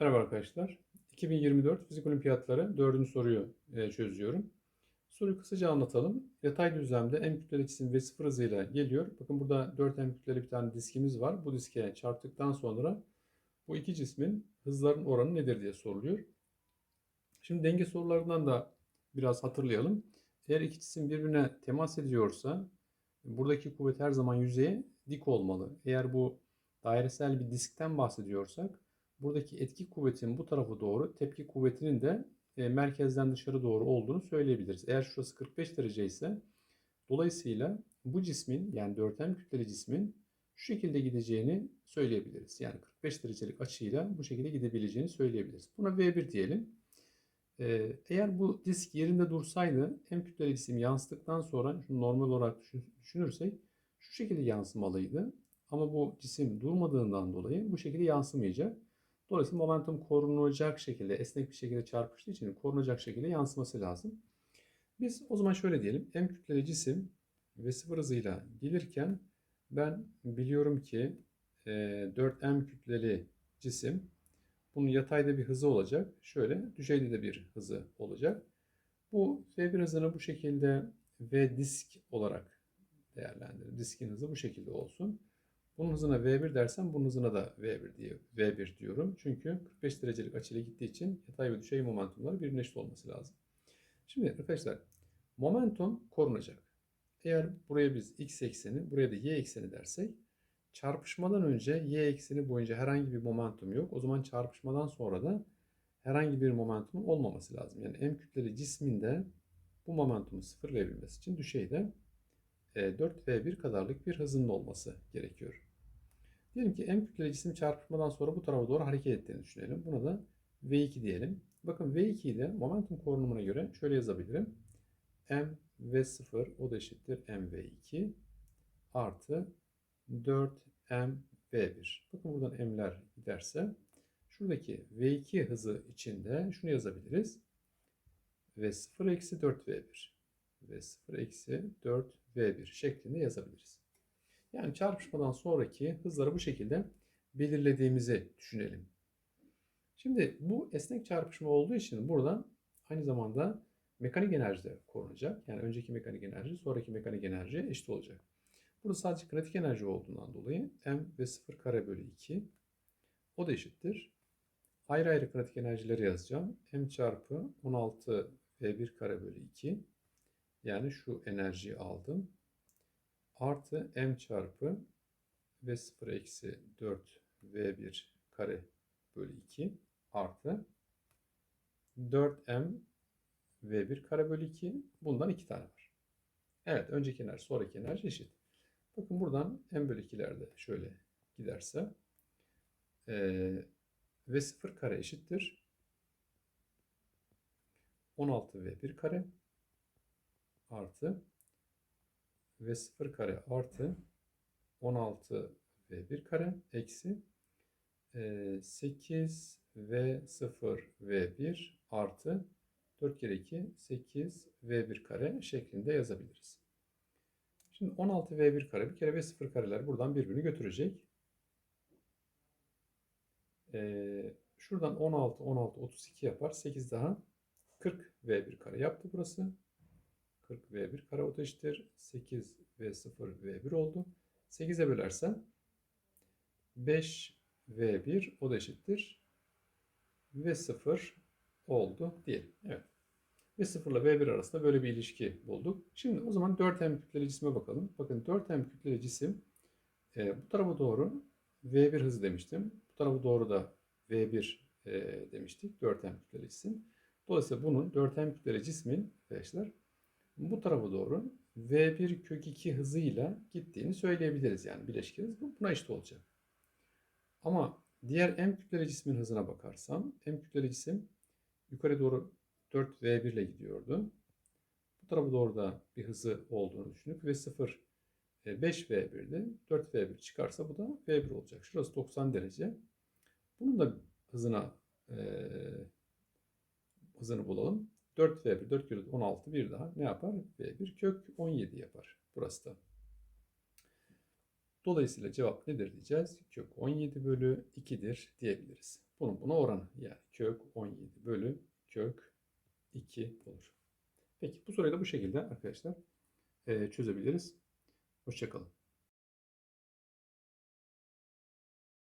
Merhaba arkadaşlar. 2024 Fizik Olimpiyatları 4. soruyu e, çözüyorum. Soruyu kısaca anlatalım. Yatay düzlemde m kütleli cisim v sıfır hızıyla geliyor. Bakın burada 4 m kütleli bir tane diskimiz var. Bu diske çarptıktan sonra bu iki cismin hızların oranı nedir diye soruluyor. Şimdi denge sorularından da biraz hatırlayalım. Eğer iki cisim birbirine temas ediyorsa buradaki kuvvet her zaman yüzeye dik olmalı. Eğer bu dairesel bir diskten bahsediyorsak buradaki etki kuvvetinin bu tarafa doğru, tepki kuvvetinin de e, merkezden dışarı doğru olduğunu söyleyebiliriz. Eğer şurası 45 derece ise dolayısıyla bu cismin yani dörtgen kütleli cismin şu şekilde gideceğini söyleyebiliriz. Yani 45 derecelik açıyla bu şekilde gidebileceğini söyleyebiliriz. Buna V1 diyelim. Ee, eğer bu disk yerinde dursaydı hem kütleli cisim yansıttıktan sonra normal olarak düşünürsek şu şekilde yansımalıydı. Ama bu cisim durmadığından dolayı bu şekilde yansımayacak. Dolayısıyla momentum korunacak şekilde, esnek bir şekilde çarpıştığı için korunacak şekilde yansıması lazım. Biz o zaman şöyle diyelim. M kütleli cisim ve sıfır hızıyla gelirken ben biliyorum ki 4M kütleli cisim bunun yatayda bir hızı olacak. Şöyle düşeyde de bir hızı olacak. Bu V1 hızını bu şekilde V disk olarak değerlendirelim. Diskin hızı bu şekilde olsun. Bunun hızına V1 dersem bunun hızına da V1 diye V1 diyorum. Çünkü 45 derecelik açıyla gittiği için yatay ve düşey momentumları birbirine olması lazım. Şimdi arkadaşlar momentum korunacak. Eğer buraya biz x ekseni, buraya da y ekseni dersek çarpışmadan önce y ekseni boyunca herhangi bir momentum yok. O zaman çarpışmadan sonra da herhangi bir momentum olmaması lazım. Yani m kütleli cisminde bu momentumu sıfırlayabilmesi için düşeyde 4v1 kadarlık bir hızının olması gerekiyor. Diyelim ki m kütleli cisim çarpışmadan sonra bu tarafa doğru hareket ettiğini düşünelim. Buna da v2 diyelim. Bakın v2'yi de momentum korunumuna göre şöyle yazabilirim. m v0 o da eşittir m v2 artı 4 m v1. Bakın buradan m'ler giderse şuradaki v2 hızı içinde şunu yazabiliriz. v0 eksi 4 v1 v0 eksi 4 v1 şeklinde yazabiliriz. Yani çarpışmadan sonraki hızları bu şekilde belirlediğimizi düşünelim. Şimdi bu esnek çarpışma olduğu için burada aynı zamanda mekanik enerji de korunacak. Yani önceki mekanik enerji, sonraki mekanik enerji eşit olacak. Burada sadece kinetik enerji olduğundan dolayı m ve 0 kare bölü 2 o da eşittir. Ayrı ayrı kinetik enerjileri yazacağım. m çarpı 16 v1 kare bölü 2 yani şu enerjiyi aldım. Artı m çarpı v0 eksi 4 v1 kare bölü 2 artı 4m v1 kare bölü 2 bundan 2 tane var. Evet önceki enerji sonraki enerji eşit. Bakın buradan m bölü 2'lerde şöyle giderse e, v0 kare eşittir 16 v1 kare artı v 0 kare artı 16 v 1 kare eksi 8 v 0 v 1 artı 4 kere 2 8 v 1 kare şeklinde yazabiliriz. Şimdi 16 v 1 kare bir kere v 0 kareler buradan birbirini götürecek. Ee, şuradan 16 16 32 yapar. 8 daha 40 v 1 kare yaptı burası. 40 V1 kare eşittir. 8 V0 V1 oldu. 8'e bölersem 5 V1 o da eşittir. V0 oldu diyelim. Evet. V0 ile V1 arasında böyle bir ilişki bulduk. Şimdi o zaman 4M kütleli cisme bakalım. Bakın 4M kütleli cisim e, bu tarafa doğru V1 hızı demiştim. Bu tarafa doğru da V1 e, demiştik. 4M kütleli cisim. Dolayısıyla bunun 4M kütleli cismin arkadaşlar bu tarafa doğru V1 kök 2 hızıyla gittiğini söyleyebiliriz. Yani bileşik hız buna eşit olacak. Ama diğer M kütleli cismin hızına bakarsam M kütleli cisim yukarı doğru 4V1 ile gidiyordu. Bu tarafa doğru da bir hızı olduğunu düşünüp ve 0 5V1'de 4V1 çıkarsa bu da V1 olacak. Şurası 90 derece. Bunun da hızına e, hızını bulalım. 4V1, 4 kere 16 bir daha ne yapar? V1 kök 17 yapar. Burası da. Dolayısıyla cevap nedir diyeceğiz. Kök 17 bölü 2'dir diyebiliriz. Bunun buna oranı yani kök 17 bölü kök 2 olur. Peki bu soruyu da bu şekilde arkadaşlar çözebiliriz. Hoşçakalın.